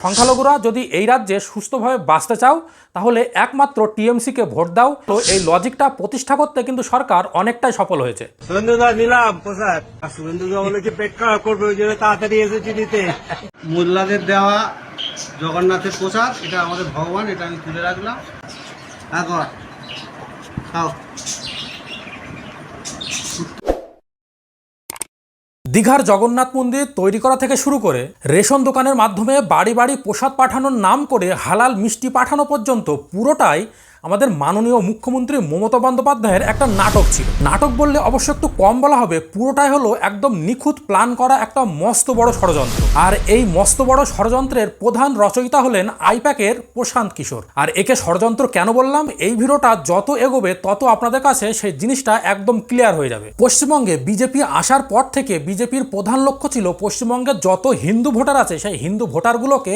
সংখ্যালঘুরা যদি এই রাজ্যে সুস্থভাবে বাঁচতে চাও তাহলে একমাত্র টিএমসিকে ভোট দাও। তো এই লজিকটা প্রতিষ্ঠা করতে কিন্তু সরকার অনেকটাই সফল হয়েছে। সুরেন্দ্রদা নিলাম প্রসাদ পেট খারাপ করবে ওই জন্য তাড়াতাড়ি এসেছি দিতে। মোল্লাদের দেওয়া জগন্নাথের প্রসাদ এটা আমাদের ভগবান এটা আমি তুলে রাখলাম। হ্যাঁ খাও। দীঘার জগন্নাথ মন্দির তৈরি করা থেকে শুরু করে রেশন দোকানের মাধ্যমে বাড়ি বাড়ি প্রসাদ পাঠানোর নাম করে হালাল মিষ্টি পাঠানো পর্যন্ত পুরোটাই আমাদের মাননীয় মুখ্যমন্ত্রী মমতা বন্দ্যোপাধ্যায়ের একটা নাটক ছিল। নাটক বললে অবশ্য একটু কম বলা হবে, পুরোটাই হলো একদম নিখুঁত প্ল্যান করা একটা মস্ত বড় ষড়যন্ত্র। আর এই মস্ত বড় ষড়যন্ত্রের প্রধান রচয়িতা হলেন আইপ্যাকের প্রশান্ত কিশোর। আর একে ষড়যন্ত্র কেন বললাম? এই ভিডিওটা যত এগোবে, তত আপনাদের কাছে সেই জিনিসটা একদম ক্লিয়ার হয়ে যাবে। পশ্চিমবঙ্গে বিজেপি আসার পর থেকে বিজেপির প্রধান লক্ষ্য ছিল পশ্চিমবঙ্গের যত হিন্দু ভোটার আছে, সেই হিন্দু ভোটারগুলোকে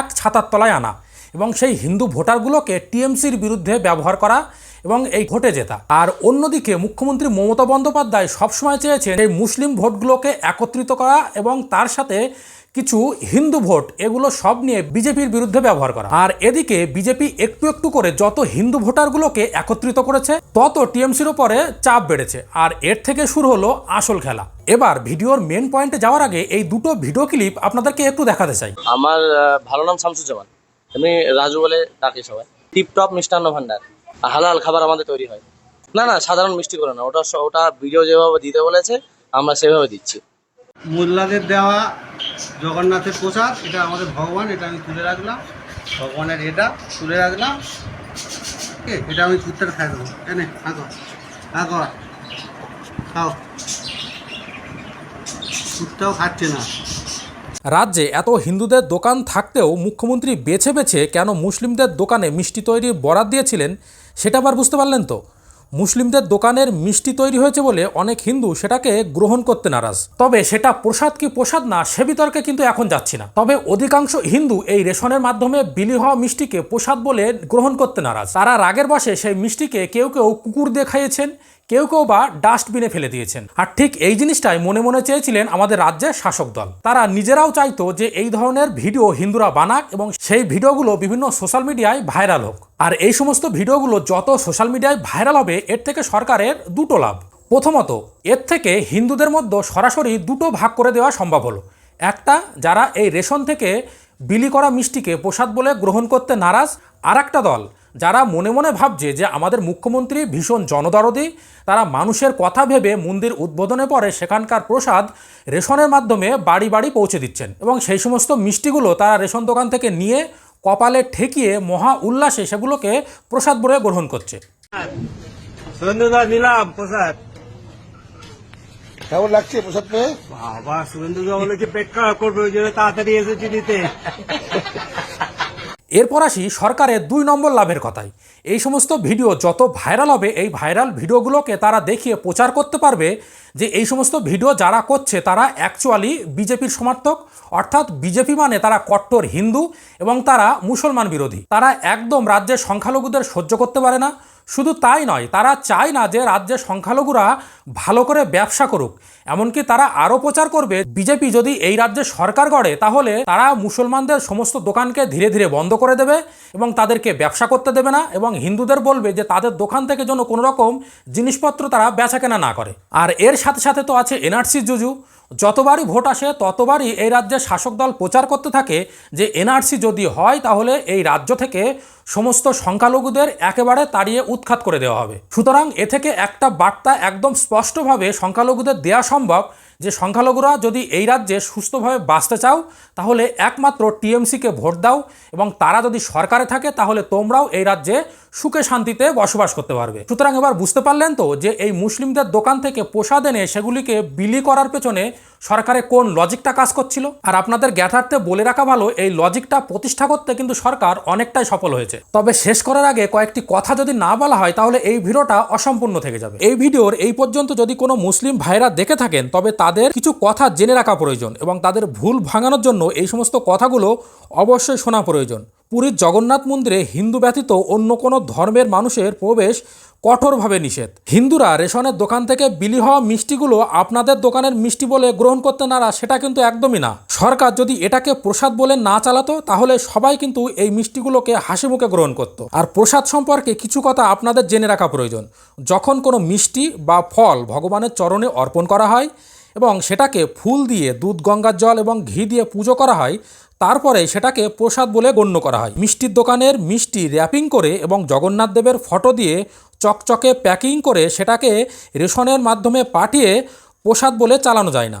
এক ছাতার তলায় আনা। এবং সেই হিন্দু ভোটারগুলোকে টিএমসির বিরুদ্ধে ব্যবহার করা এবং এই ভোটে জেতা। আর অন্যদিকে মুখ্যমন্ত্রী মমতা বন্দ্যোপাধ্যায় সবসময় চেয়েছেন এই মুসলিম ভোটগুলোকে একত্রিত করা এবং তার সাথে কিছু হিন্দু ভোট, এগুলো সব নিয়ে বিজেপির বিরুদ্ধে ব্যবহার করা। আর এদিকে বিজেপি একটু একটু করে যত হিন্দু ভোটারগুলোকে একত্রিত করেছে, তত টিএমসির ওপরে চাপ বেড়েছে। আর এর থেকে শুরু হলো আসল খেলা। এবার ভিডিওর মেন পয়েন্টে যাওয়ার আগে এই দুটো ভিডিও ক্লিপ আপনাদেরকে একটু দেখাতে চাই। আমার ভালো নাম শামসুজ্জামান। আমি রাজু বলে ডাকি সবাই। টিপটপ মিষ্টান্ন ভান্ডার। হালাল খাবার আমাদের তৈরি হয়। না না, সাধারণ মিষ্টি করে না। ওটা ওটা ভিডিও যেভাবে দিতে বলেছে, আমরা সেভাবে দিচ্ছি। মোল্লাদের দেওয়া জগন্নাথের প্রসাদ, এটা আমাদের ভগবান, এটা আমি তুলে রাখলাম। ভগবানের এটা তুলে রাখলাম। এটা আমি কুত্তার খাই দেবো। এনে হ্যাঁ খাও। কুত্তাও খাচ্ছে না। রাজ্যে এত হিন্দুদের দোকান থাকতেও মুখ্যমন্ত্রী বেছে বেছে কেন মুসলিমদের দোকানে মিষ্টি তৈরির বরাত দিয়েছিলেন, সেটা আবার বুঝতে পারলেন তো? মুসলিমদের দোকানের মিষ্টি তৈরি হয়েছে বলে অনেক হিন্দু সেটাকে গ্রহণ করতে নারাজ। তবে সেটা প্রসাদ কি প্রসাদ না, সে বিতর্কে কিন্তু এখন যাচ্ছি না। তবে অধিকাংশ হিন্দু এই রেশনের মাধ্যমে বিলি হওয়া মিষ্টিকে প্রসাদ বলে গ্রহণ করতে নারাজ। তারা রাগের বসে সেই মিষ্টিকে কেউ কেউ কুকুর দিয়ে খাইয়েছেন কেউ কেউ বা ডাস্টবিনে ফেলে দিয়েছেন। আর ঠিক এই জিনিসটাই মনে মনে চেয়েছিলেন আমাদের রাজ্যের শাসক দল। তারা নিজেরাও চাইতো যে এই ধরনের ভিডিও হিন্দুরা বানাক এবং সেই ভিডিওগুলো বিভিন্ন সোশ্যাল মিডিয়ায় ভাইরাল হোক। আর এই সমস্ত ভিডিওগুলো যত সোশ্যাল মিডিয়ায় ভাইরাল হবে, এর থেকে সরকারের দুটো লাভ। প্রথমত, এর থেকে হিন্দুদের মধ্যে সরাসরি দুটো ভাগ করে দেওয়া সম্ভব হলো। একটা, যারা এই রেশন থেকে বিলি করা মিষ্টিকে প্রসাদ বলে গ্রহণ করতে নারাজ আর একটা দল যারা মনে মনে ভাবছে যে আমাদের মুখ্যমন্ত্রী ভীষণ জনদরদি তারা মানুষের কথা ভেবে মন্দির উদ্বোধনে পরে সেখানকার প্রসাদ রেশনের মাধ্যমে বাড়ি বাড়ি পৌঁছে দিচ্ছেন। এবং সেই সমস্ত মিষ্টিগুলো তারা রেশন দোকান থেকে নিয়ে কপালে ঠেকিয়ে মহা উল্লাসে সেগুলোকে প্রসাদ বলে গ্রহণ করছে। নিলাম প্রসাদ। কেমন লাগছে প্রসাদ পেয়ে? বাবা সুরেন্দ্রদা বলে যে পেট খারাপ করবে ওই জন্য তাড়াতাড়ি এসেছি দিতে এরপর আসি সরকারের দুই নম্বর লাভের কথায়। এই সমস্ত ভিডিও যত ভাইরাল হবে, এই ভাইরাল ভিডিওগুলোকে তারা দেখিয়ে প্রচার করতে পারবে। যে এই সমস্ত ভিডিও যারা করছে, তারা অ্যাকচুয়ালি বিজেপির সমর্থক। অর্থাৎ বিজেপি মানে তারা কট্টর হিন্দু এবং তারা মুসলমান বিরোধী। তারা একদম রাজ্যের সংখ্যালঘুদের সহ্য করতে পারে না। শুধু তাই নয়, তারা চায় না যে রাজ্যের সংখ্যালঘুরা ভালো করে ব্যবসা করুক। এমনকি তারা আরও প্রচার করবে, বিজেপি যদি এই রাজ্যে সরকার গড়ে, তাহলে তারা মুসলমানদের সমস্ত দোকানকে ধীরে ধীরে বন্ধ করে দেবে এবং তাদেরকে ব্যবসা করতে দেবে না এবং হিন্দুদের বলবে যে তাদের দোকান থেকে যেন কোনোরকম জিনিসপত্র তারা বেচা কেনা না করে। আর এর সাথে সাথে তো আছে এনআরসির জুজু। যতবারই ভোট আসে, ততবারই এই রাজ্যের শাসক দল প্রচার করতে থাকে যে এনআরসি যদি হয়, তাহলে এই রাজ্য থেকে সমস্ত সংখ্যালঘুদের একেবারে তাড়িয়ে উৎখাত করে দেওয়া হবে। সুতরাং এ থেকে একটা বার্তা একদম স্পষ্টভাবে সংখ্যালঘুদের দেওয়া সম্ভব যে সংখ্যালঘুরা যদি এই রাজ্যে সুস্থভাবে বাঁচতে চাও, তাহলে একমাত্র টিএমসিকে ভোট দাও এবং তারা যদি সরকারে থাকে, তাহলে তোমরাও এই রাজ্যে সুখে শান্তিতে বসবাস করতে পারবে। সুতরাং এবার বুঝতে পারলেন তো যে এই মুসলিমদের দোকান থেকে প্রসাদ এনে সেগুলিকে বিলি করার পেছনে সরকারে কোন লজিকটা কাজ করছিল? আর আপনাদের জ্ঞাতার্থে বলে রাখা ভালো, এই লজিকটা প্রতিষ্ঠা করতে কিন্তু সরকার অনেকটাই সফল হয়েছে। তবে শেষ করার আগে কয়েকটি কথা যদি না বলা হয়, তাহলে এই ভিডিওটা অসম্পূর্ণ থেকে যাবে। এই ভিডিওর এই পর্যন্ত যদি কোনো মুসলিম ভাইরা দেখে থাকেন, তবে তাদের কিছু কথা জেনে রাখা প্রয়োজন এবং তাদের ভুল ভাঙানোর জন্য এই সমস্ত কথাগুলো অবশ্যই শোনা প্রয়োজন। পুরীর জগন্নাথ মন্দিরে হিন্দু ব্যতীত অন্য কোনো ধর্মের মানুষের প্রবেশ কঠোরভাবে নিষেধ। হিন্দুরা রেশনের দোকান থেকে বিলি হওয়া মিষ্টিগুলো আপনাদের দোকানের মিষ্টি বলে গ্রহণ করতে নারা সেটা কিন্তু একদমই না। সরকার যদি এটাকে প্রসাদ বলে না চালাতো, তাহলে সবাই কিন্তু এই মিষ্টিগুলোকে হাসি মুখে গ্রহণ করতো। আর প্রসাদ সম্পর্কে কিছু কথা আপনাদের জেনে রাখা প্রয়োজন। যখন কোনো মিষ্টি বা ফল ভগবানের চরণে অর্পণ করা হয় এবং সেটাকে ফুল দিয়ে, দুধ, গঙ্গার জল এবং ঘি দিয়ে পুজো করা হয়, তারপরে সেটাকে প্রসাদ বলে গণ্য করা হয়। মিষ্টির দোকানের মিষ্টি র্যাপিং করে এবং জগন্নাথ দেবের ফটো দিয়ে চকচকে প্যাকিং করে সেটাকে রেশনের মাধ্যমে পাঠিয়ে প্রসাদ বলে চালানো যায় না।